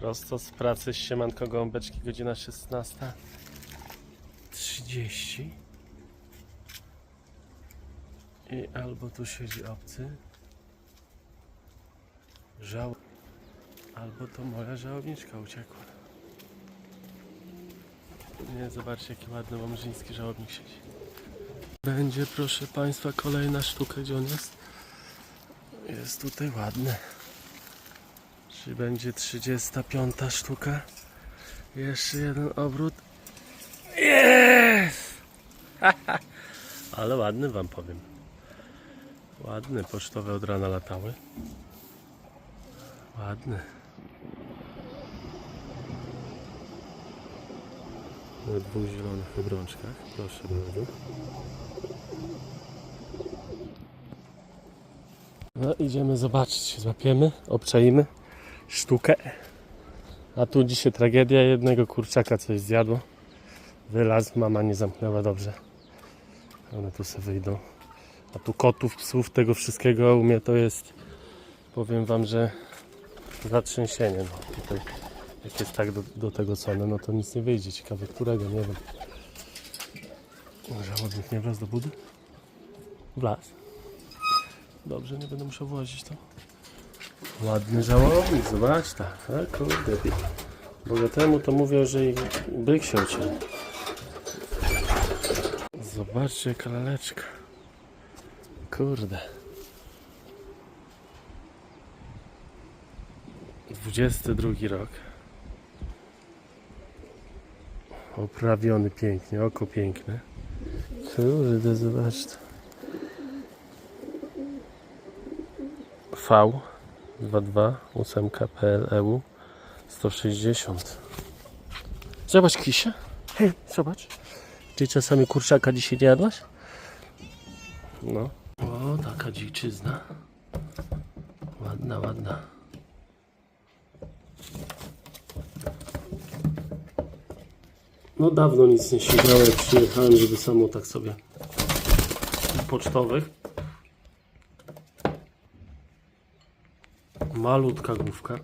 Prosto z pracy siemanko gąbeczki, godzina 16.30 I albo tu siedzi obcy. Żał Albo to moja żałobniczka uciekła. Nie, zobaczcie jaki ładny łomżyński żałobnik siedzi. Będzie proszę Państwa kolejna sztuka, gdzie on jest? Jest tutaj ładny czy będzie 35 sztuka? Jeszcze jeden obrót. Jest! Ale ładny wam powiem. Ładny, pocztowe od rana latały. Ładny. Na dwóch zielonych obrączkach. Proszę bardzo. No idziemy zobaczyć, złapiemy, obczaimy sztukę. A tu dzisiaj tragedia jednego kurczaka coś zjadło. Wylazł, mama nie zamknęła dobrze. One tu sobie wyjdą. A tu kotów, psów, tego wszystkiego u mnie to jest, powiem wam, że zatrzęsienie. No, tutaj, jak jest tak do, do tego cone, no to nic nie wyjdzie. Ciekawe którego, nie wiem. Żałobnik nie wlazł do budy? Wlazł. Dobrze, nie będę musiał włazić to. Ładny żałobnik, zobacz tak. A kurde. Bogatemu to mówią, że i byk się uciął. Zobaczcie jaka laleczka. Kurde. 22 rok. Oprawiony pięknie, oko piękne. Kurde, zobacz to. V 22 8 PLEU 160 Zobacz Kisia Hej, zobacz. Ty czasami kurczaka dzisiaj nie jadłaś? No. O, taka dziczyzna. Ładna, ładna. No dawno nic nie siedziałem, przyjechałem, żeby samo tak sobie. Pocztowych Malutka główka.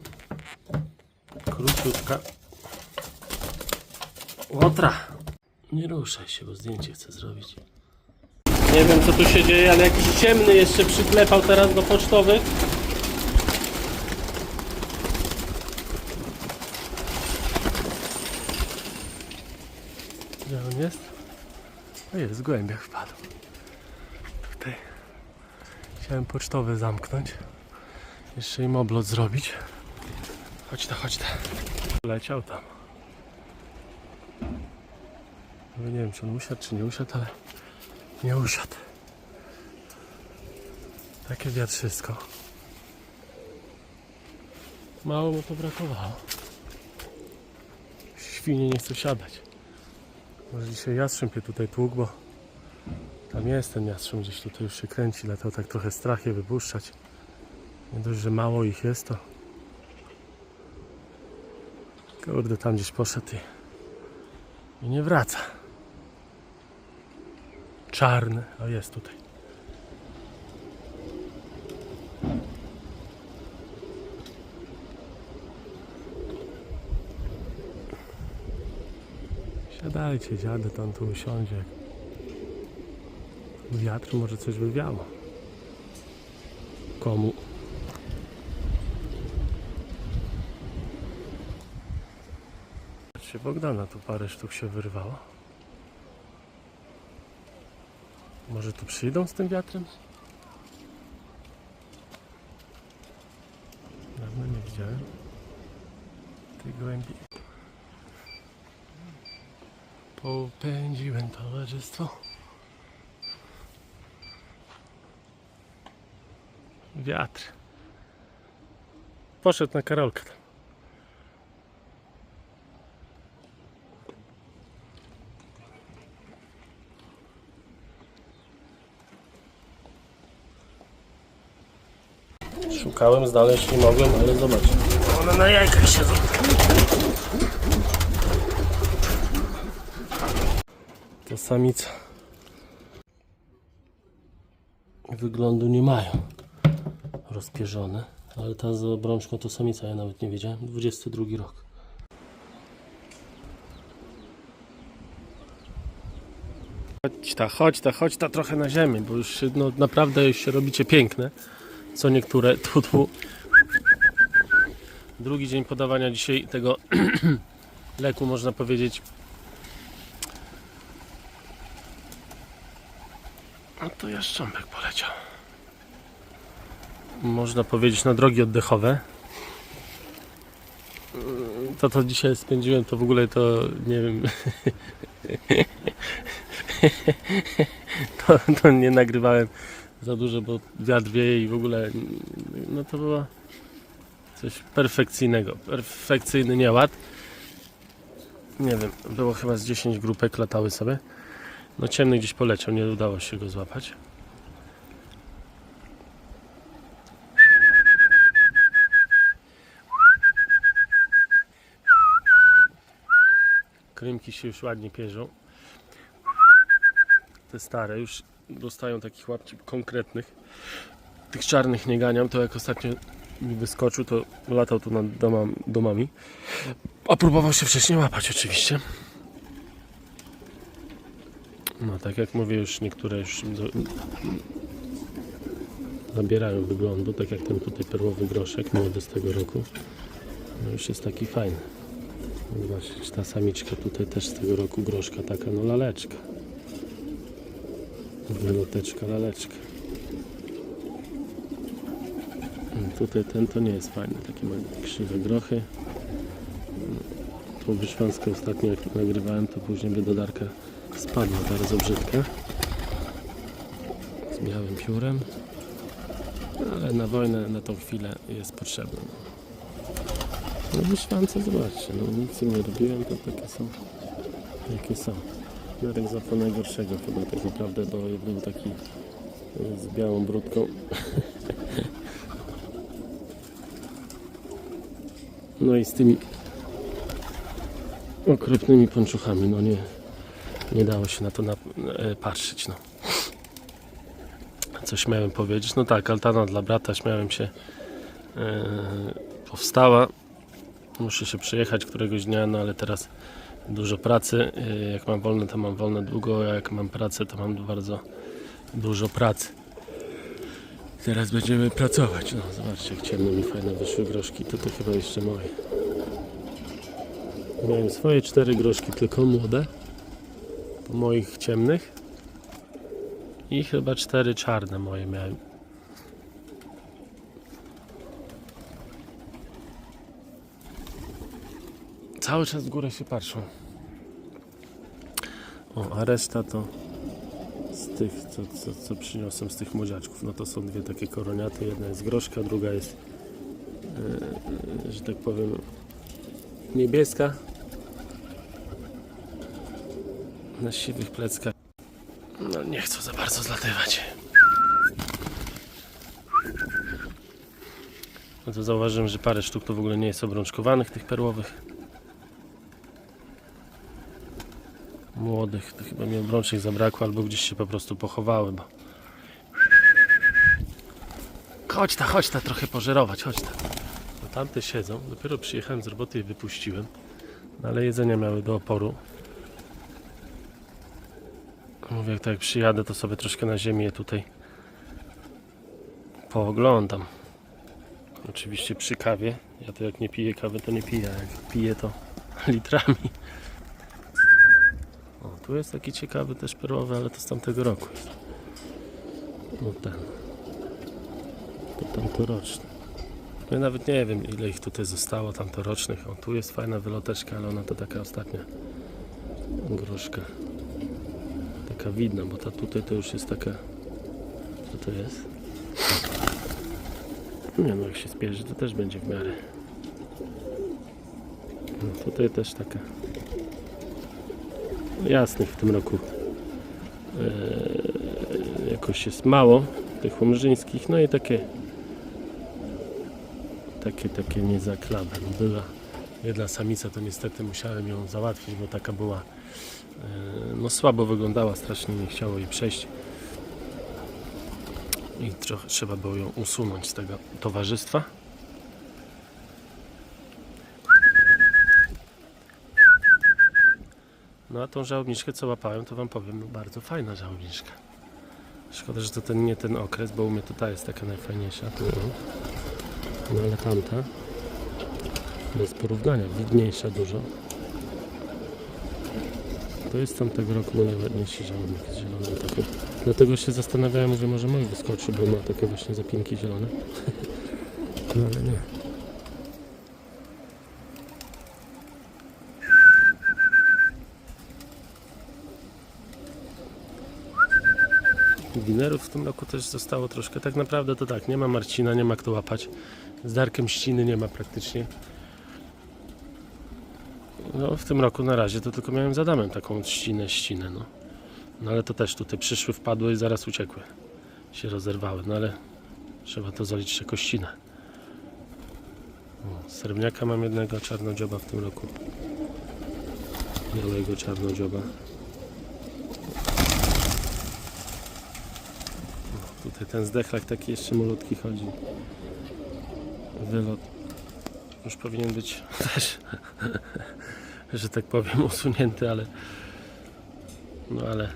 Króciutka. Łotra. Nie ruszaj się, bo zdjęcie chcę zrobić. Nie wiem co tu się dzieje, ale jakiś ciemny jeszcze przyklepał teraz do pocztowych. Gdzie on jest? O jest, w głębiach wpadł. Tutaj. Chciałem pocztowy zamknąć. Jeszcze im oblot zrobić. Chodź ta, chodź ta. Leciał tam. Nie wiem, czy on usiadł, czy nie usiadł, ale nie usiadł. Takie wiatrzysko. Mało mu to brakowało. Świnie nie chcą siadać. Może dzisiaj jastrząb je tutaj tłukł, bo tam jest ten jastrząb, gdzieś tutaj już się kręci, dlatego tak trochę strach je wypuszczać. Nie dość, że mało ich jest, to... Kurde, tam gdzieś poszedł i... I nie wraca. Czarny. O, jest tutaj. Siadajcie, dziady, tam tu usiądzie. Wiatr może coś by wiało. Komu? Patrzcie, Bogdana tu parę sztuk się wyrwało. Może tu przyjdą z tym wiatrem? Dawno nie widziałem tej głębi. Popędziłem towarzystwo. Wiatr. Poszedł na Karolkę Szukałem, znaleźć nie mogłem, ale zobacz. One na jajkach siedzą. To samica. Wyglądu nie mają. Rozpierzone. Ale ta z obrączką to samica, ja nawet nie wiedziałem. 22 rok. Chodź ta, chodź ta, chodź ta trochę na ziemię, bo już no, naprawdę już się robicie piękne. Co niektóre, tu, tu. Drugi dzień podawania dzisiaj tego leku, można powiedzieć. A to jaszcząbek poleciał. Można powiedzieć na drogi oddechowe. To to dzisiaj spędziłem, to w ogóle to nie wiem. to, to nie nagrywałem za dużo, bo wiatr wieje i w ogóle no to było coś perfekcyjnego. Perfekcyjny nieład. Nie wiem, było chyba z 10 grupek latały sobie. No ciemny gdzieś poleciał, nie udało się go złapać. Krymki się już ładnie pierzą. Te stare już dostają takich łapci konkretnych. Tych czarnych nie ganiam, to jak ostatnio mi wyskoczył, to latał tu nad domami, domami. A próbował się wcześniej łapać oczywiście. No tak jak mówię, już niektóre już nabierają wyglądu, tak jak ten tutaj perłowy groszek, młody z tego roku. No już jest taki fajny. Zobaczcie, ta samiczka tutaj też z tego roku groszka, taka no laleczka. Wyloteczka, laleczka. Tutaj ten to nie jest fajny, takie ma krzywe grochy. Tą wyszwanskę ostatnio jak nagrywałem, to później by dodarka spadła bardzo brzydka. Z białym piórem. Ale na wojnę na tą chwilę jest potrzebna. No wyszwance, zobaczcie, no nic nie robiłem, to takie są, jakie są. Jarek zapał najgorszego chyba tak naprawdę, bo był taki e, z białą brudką. No i z tymi okropnymi ponczuchami, no nie, nie dało się na to e, patrzeć, no. Co śmiałem powiedzieć? No tak, altana dla brata, śmiałem się e, powstała. Muszę się przejechać któregoś dnia, no ale teraz dużo pracy. E, Jak mam wolne, to mam wolne długo, a jak mam pracę, to mam bardzo dużo pracy. Teraz będziemy pracować. No, zobaczcie, jak ciemno mi fajne wyszły groszki. To to chyba jeszcze moje. Miałem swoje cztery groszki, tylko młode. Po moich ciemnych. I chyba cztery czarne moje miałem. Cały czas w górę się patrzą. O, a reszta to z tych, co, co, co przyniosłem z tych młodziaczków. No to są dwie takie koroniaty. Jedna jest groszka, druga jest, e, że tak powiem, niebieska. Na siwych pleckach. No nie chcą za bardzo zlatywać. No to zauważyłem, że parę sztuk to w ogóle nie jest obrączkowanych, tych perłowych. Młodych, to chyba mi obrączek zabrakło, albo gdzieś się po prostu pochowały, bo... Chodź ta, chodź ta, trochę pożerować, chodź ta. No tamte siedzą, dopiero przyjechałem z roboty i wypuściłem. No ale jedzenia miały do oporu. Mówię, jak tak jak przyjadę, to sobie troszkę na ziemię tutaj pooglądam. Oczywiście przy kawie. Ja to jak nie piję kawy, to nie piję, jak piję, to litrami. Tu jest taki ciekawy też perłowy, ale to z tamtego roku. No ten. To tamtoroczny. Ja nawet nie wiem ile ich tutaj zostało tamtorocznych. O, tu jest fajna wyloteczka, ale ona to taka ostatnia groszka. Taka widna, bo ta tutaj to już jest taka... Co to jest? Nie no, jak się spierzy, to też będzie w miarę. No, tutaj też taka jasnych w tym roku e, jakoś jest mało tych łomżyńskich, no i takie takie, takie niezaklawe. No była jedna samica, to niestety musiałem ją załatwić, bo taka była e, no słabo wyglądała, strasznie nie chciało jej przejść i trochę trzeba było ją usunąć z tego towarzystwa. No a tą żałobniczkę co łapałem, to wam powiem, no bardzo fajna żałobniczka. Szkoda, że to ten, nie ten okres, bo u mnie to jest taka najfajniejsza. No ale tamta bez porównania, widniejsza dużo. To jest tamtego roku najładniejszy żałobnik z zielonym takim. Dlatego się zastanawiałem, że może mój wyskoczy, bo ma takie właśnie zapinki zielone. No ale nie. Winerów w tym roku też zostało troszkę. Tak naprawdę to tak, nie ma Marcina, nie ma kto łapać. Z Darkiem Ściny nie ma praktycznie. No w tym roku na razie to tylko miałem z Adamem taką ścinę, ścinę, no. No ale to też tutaj przyszły, wpadły i zaraz uciekły. Się rozerwały, no ale trzeba to zaliczyć jako ścinę. O, Srebrniaka mam jednego czarnodzioba w tym roku. Białego czarnodzioba. Tutaj ten zdechlak taki jeszcze malutki chodzi. Wylot już powinien być też, że tak powiem, usunięty, ale no ale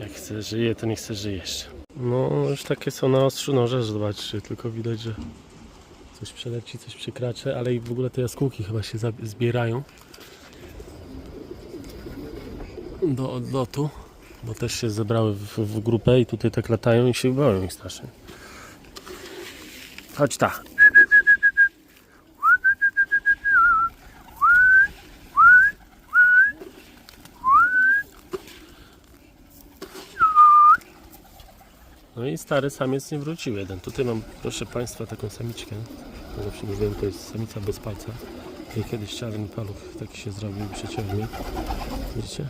jak chce żyje, to nie chce żyje jeszcze. No już takie są na ostrzu noża, że zobaczcie, tylko widać, że coś przeleci, coś przekracze, ale i w ogóle te jaskółki chyba się zbierają do odlotu, bo też się zebrały w, w grupę i tutaj tak latają i się boją ich strasznie. Chodź ta. No i stary samiec nie wrócił jeden. Tutaj mam, proszę Państwa, taką samiczkę. Ja Zawsze mówiłem, to jest samica bez palca. I kiedyś czarny paluch taki się zrobił mnie. Widzicie?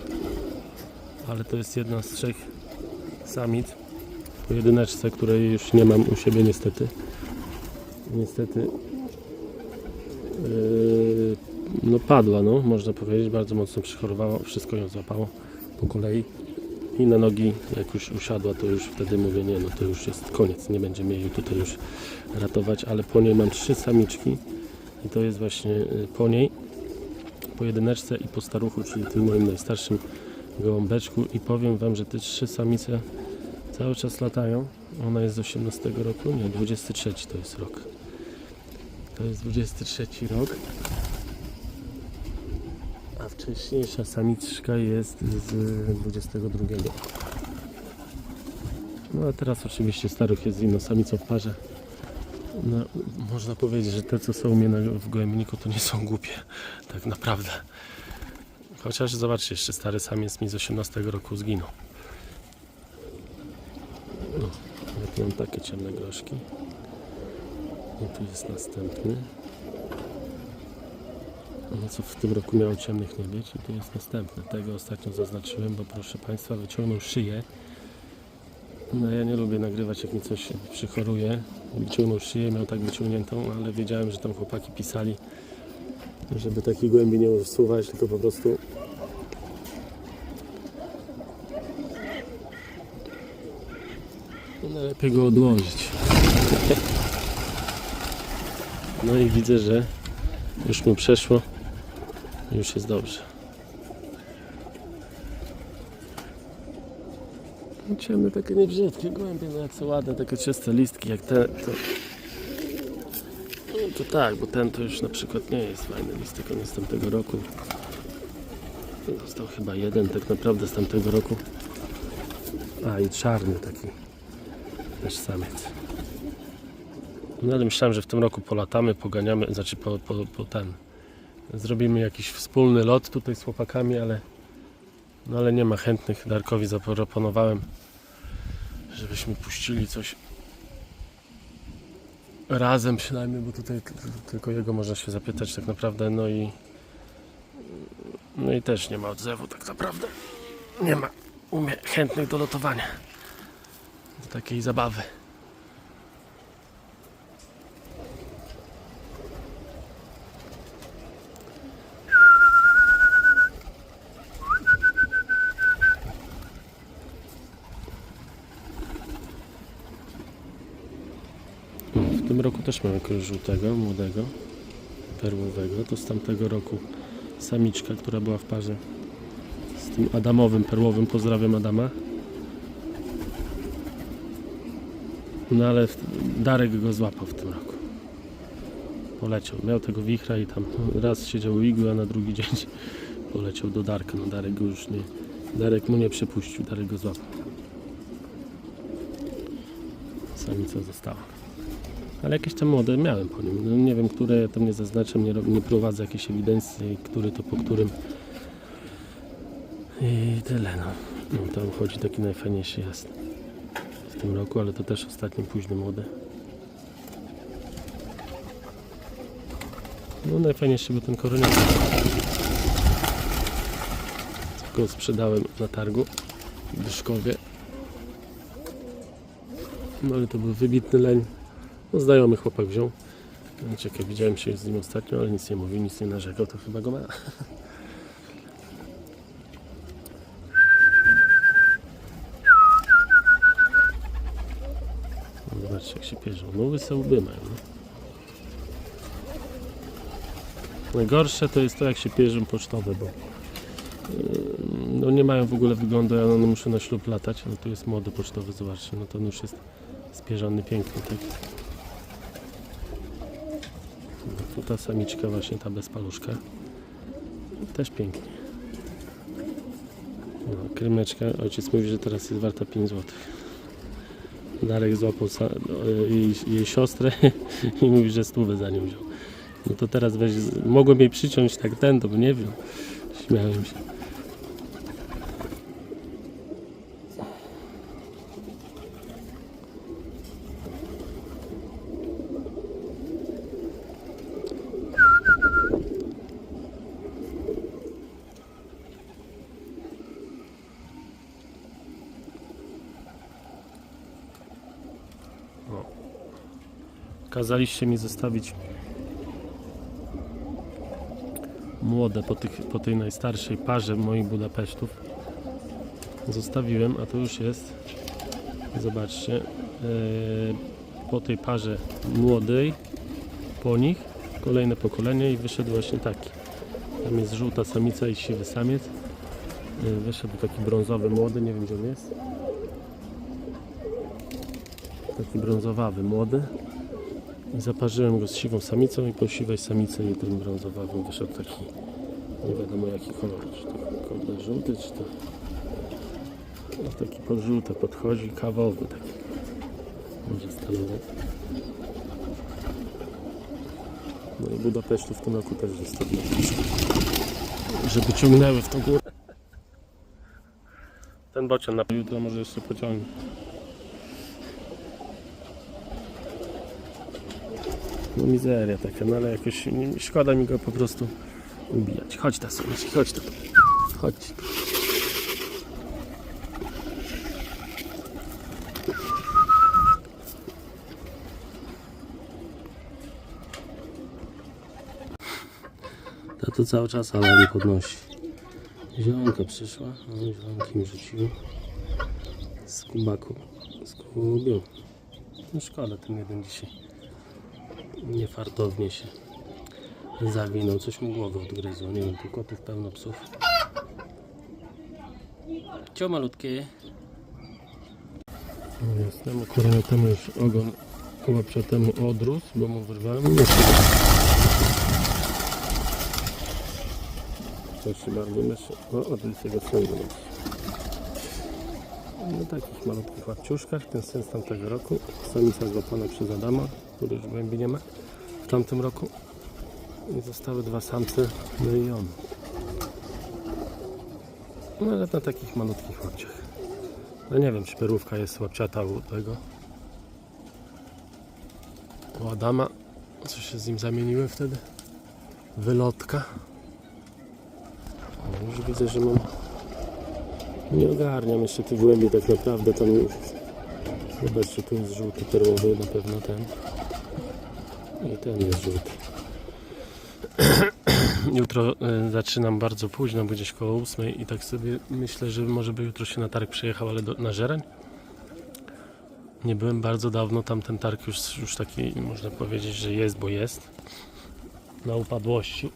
Ale to jest jedna z trzech samic po jedyneczce, której już nie mam u siebie niestety. Niestety yy, no padła, no można powiedzieć, bardzo mocno przychorowała, wszystko ją złapało po kolei. I na nogi jak już usiadła, to już wtedy mówię, nie no to już jest koniec, nie będziemy jej tutaj już ratować, ale po niej mam trzy samiczki. I to jest właśnie y, po niej, po jedyneczce i po staruchu, czyli tym moim najstarszym gołąbeczku i powiem Wam, że te trzy samice cały czas latają. Ona jest z 18 roku, nie, 23 to jest rok. To jest 23 rok. A wcześniejsza samiczka jest z 22. No a teraz oczywiście staruch jest z inną samicą w parze. No, można powiedzieć, że te co są u mnie w gołębniku to nie są głupie. Tak naprawdę. Chociaż zobaczcie, jeszcze stary samiec mi z 18 roku zginął. No, ja mam takie ciemne groszki. I tu jest następny. No co w tym roku miało ciemnych nie być i tu jest następny. Tego ostatnio zaznaczyłem, bo proszę Państwa wyciągnął szyję. No ja nie lubię nagrywać jak mi coś przychoruje. Wyciągnął szyję, miał tak wyciągniętą, ale wiedziałem, że tam chłopaki pisali, żeby takich głębi nie usuwać, tylko po prostu najlepiej go odłożyć. No i widzę, że już mu przeszło. Już jest dobrze. Ciemne takie niebrzydkie głębie, no jak są ładne, takie czyste listki jak te, to... No to tak, bo ten to już na przykład nie jest fajny listek, on jest z tamtego roku. Został chyba jeden tak naprawdę z tamtego roku. A i czarny taki też samiec. No myślałem, że w tym roku polatamy, poganiamy, znaczy po, po, po ten. Zrobimy jakiś wspólny lot tutaj z chłopakami, ale no ale nie ma chętnych. Darkowi zaproponowałem, żebyśmy puścili coś razem przynajmniej, bo tutaj tylko jego można się zapytać tak naprawdę, no i no i też nie ma odzewu tak naprawdę. Nie ma u mnie chętnych do lotowania. Takiej zabawy. No, w tym roku też mam jakiegoś żółtego, młodego, perłowego. To z tamtego roku samiczka, która była w parze z tym Adamowym, perłowym. Pozdrawiam Adama. No ale Darek go złapał w tym roku. Poleciał. Miał tego wichra i tam raz siedział u igły, a na drugi dzień poleciał do Darka. No Darek go już nie... Darek mu nie przypuścił, Darek go złapał. Samica została. Ale jakieś tam młode miałem po nim. No, nie wiem, które ja tam nie zaznaczam, nie, nie prowadzę jakiejś ewidencji, który to po którym. I tyle no. no tam chodzi taki najfajniejszy jest w tym roku, ale to też ostatni późny młody. No najfajniejszy był ten koroniak. Go sprzedałem na targu w Byszkowie. No ale to był wybitny leń. No, znajomy chłopak wziął. Czekaj, widziałem się z nim ostatnio, ale nic nie mówił, nic nie narzekał, to chyba go ma. No, Zobaczcie jak się pierzą. No łyse łby mają. No. Najgorsze to jest to jak się pierzą pocztowe, bo yy, no nie mają w ogóle wyglądu, ja one muszą na ślub latać. No tu jest młody pocztowy, zobaczcie, no to już jest spierzony piękny, tak? No, tu ta samiczka właśnie, ta bez paluszka. Też pięknie. No, krymeczka, ojciec mówi, że teraz jest warta 5 zł. Darek złapał no, jej, jej siostrę i mówi, że stówę za nią wziął. No to teraz weź, mogłem jej przyciąć tak ten, to bym nie wiem. Śmiałem się. Kazaliście mi zostawić młode po, tych, po tej najstarszej parze moich Budapesztów. Zostawiłem, a to już jest. Zobaczcie. e, po tej parze młodej, po nich kolejne pokolenie i wyszedł właśnie taki. Tam jest żółta samica i siwy samiec. E, wyszedł taki brązowy młody, nie wiem gdzie on jest. Taki brązowawy młody. Zaparzyłem go z siwą samicą i po siwej samicy i tym brązowawym wyszedł taki nie wiadomo jaki kolor, czy to kolor żółty, czy to no, taki pod żółte podchodzi, kawowy taki może stanowy. No i Budapesztu w tym roku też zostawiłem, żeby ciągnęły w tą górę. Ten bocian na jutro może jeszcze pociągnie. No mizeria taka, no ale jakoś szkoda mi go po prostu ubijać. Chodź ta słoneczki, chodź tu. Chodź. Ta to cały czas alarm podnosi. Zielonka przyszła, no zielonki mi rzuciły. Z kubaku. Z kubią. No szkoda ten jeden dzisiaj niefartownie się zawinął. Coś mu głowę odgryzło. Nie wiem, tu kotów pełno psów. Cio malutkie. Jest, temu akurat temu już ogon chyba temu odrósł, bo mu wyrwałem. Coś się bardzo myszy. No, odrósł jego swojego No takich malutkich łapciuszkach, ten syn z tamtego roku. Samica złapana przez Adama, który już głębi nie ma w tamtym roku. I zostały dwa samce, no on. No ale na takich malutkich łapciach. No nie wiem, czy perłówka jest łapciata u tego. U Adama. Co się z nim zamieniłem wtedy? Wylotka. O, już widzę, że mam... Nie ogarniam jeszcze tych głębi tak naprawdę. Tam już... Zobaczcie, tu jest żółty perłowy, na pewno ten. I ten jest żółty. Jutro e, zaczynam bardzo późno, bo gdzieś koło 8 i tak sobie myślę, że może by jutro się na targ przyjechał, ale do, na Żerań. Nie byłem bardzo dawno, tam ten targ już, już taki można powiedzieć, że jest, bo jest. Na upadłości.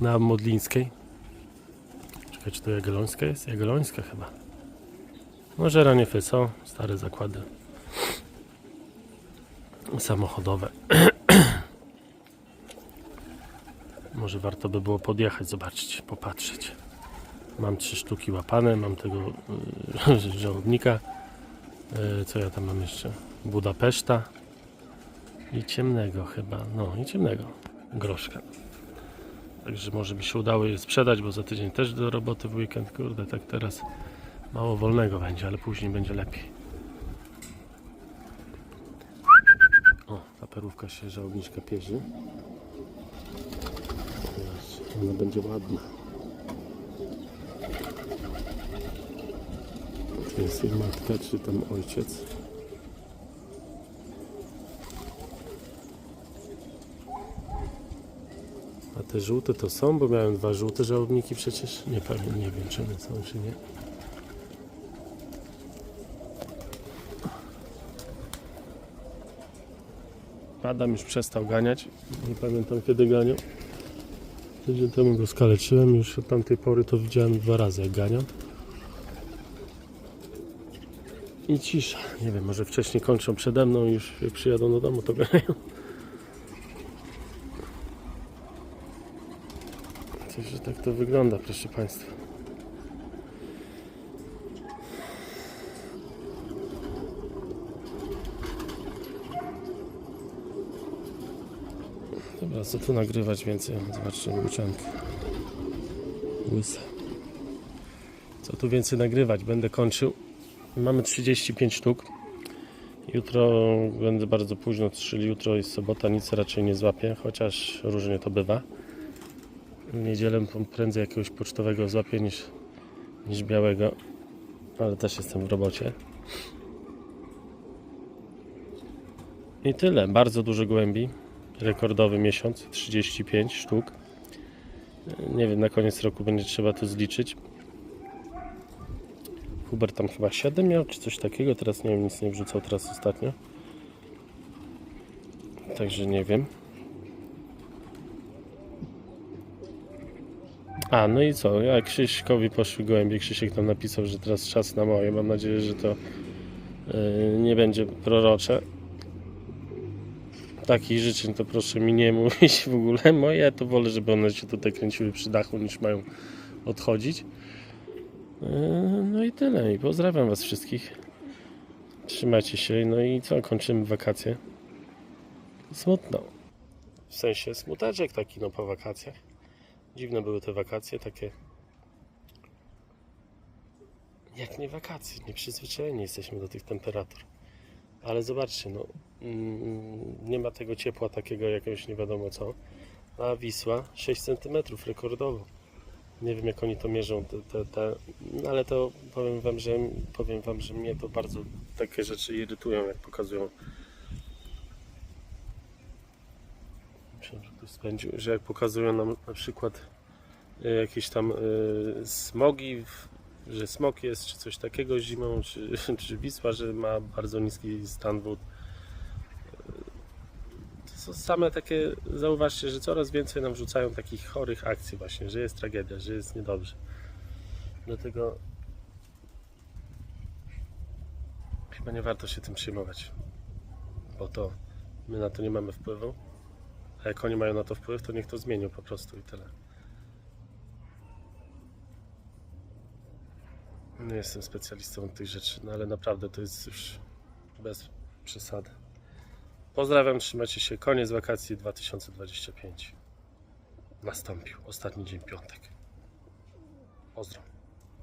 Na Modlińskiej. Czekaj, czy to Jagiellońska jest? Jagiellońska chyba. Może Raniefy są, stare zakłady samochodowe. Może warto by było podjechać, zobaczyć, popatrzeć. Mam trzy sztuki łapane, mam tego y, żołobnika. Y, co ja tam mam jeszcze? Budapeszta i ciemnego chyba. No i ciemnego groszka. Także może by się udało je sprzedać, bo za tydzień też do roboty w weekend. Kurde, tak teraz mało wolnego będzie, ale później będzie lepiej. O, ta perówka się żałobniczka pierzy. Zobaczcie, Ona będzie ładna. To jest jej matka, czy tam ojciec. A te żółte to są, bo miałem dwa żółte żałobniki przecież. Nie pewnie, nie wiem czy one są, czy nie. Adam już przestał ganiać. Nie pamiętam kiedy ganiał. Tydzień temu go skaleczyłem. Już od tamtej pory to widziałem dwa razy jak ganiał. I cisza. Nie wiem, może wcześniej kończą przede mną już jak przyjadą do domu to ganiają. Także tak to wygląda, proszę Państwa. Co tu nagrywać więcej? Zobaczcie, łuczankę. Łysa. Co tu więcej nagrywać? Będę kończył. Mamy 35 sztuk. Jutro będę bardzo późno, czyli jutro jest sobota, nic raczej nie złapię, chociaż różnie to bywa. W niedzielę prędzej jakiegoś pocztowego złapię niż, niż białego, ale też jestem w robocie. I tyle. Bardzo dużo głębi. Rekordowy miesiąc 35 sztuk. Nie wiem, na koniec roku będzie trzeba to zliczyć. Hubert tam chyba 7 miał, czy coś takiego. Teraz nie wiem, nic nie wrzucał teraz ostatnio. Także nie wiem. A, no i co? Ja Krzyśkowi poszły gołębie. Krzysiek tam napisał, że teraz czas na moje. Mam nadzieję, że to yy, nie będzie prorocze. Takich życzeń to proszę mi nie mówić w ogóle. Moje to wolę, żeby one się tutaj kręciły przy dachu, niż mają odchodzić. Yy, No i tyle. I pozdrawiam Was wszystkich. Trzymajcie się. No i co? Kończymy wakacje. Smutno. W sensie smuteczek taki no po wakacjach. Dziwne były te wakacje, takie jak nie wakacje, nieprzyzwyczajeni jesteśmy do tych temperatur. Ale zobaczcie, no nie ma tego ciepła takiego jakiegoś nie wiadomo co. A Wisła 6 cm rekordowo. Nie wiem jak oni to mierzą, te, te, te, ale to powiem wam, że powiem wam, że mnie to bardzo takie rzeczy irytują, jak pokazują. Spędził, że jak pokazują nam na przykład e, jakieś tam e, smogi, że smog jest, czy coś takiego zimą, czy, czy Wisła, że ma bardzo niski stan wód. Same takie, zauważcie, że coraz więcej nam rzucają takich chorych akcji właśnie, że jest tragedia, że jest niedobrze. Dlatego chyba nie warto się tym przejmować, bo to my na to nie mamy wpływu. A jak oni mają na to wpływ, to niech to zmienią po prostu i tyle. Nie jestem specjalistą tych rzeczy, no ale naprawdę to jest już bez przesady. Pozdrawiam, trzymajcie się. Koniec wakacji 2025. Nastąpił. Ostatni dzień piątek. Pozdro.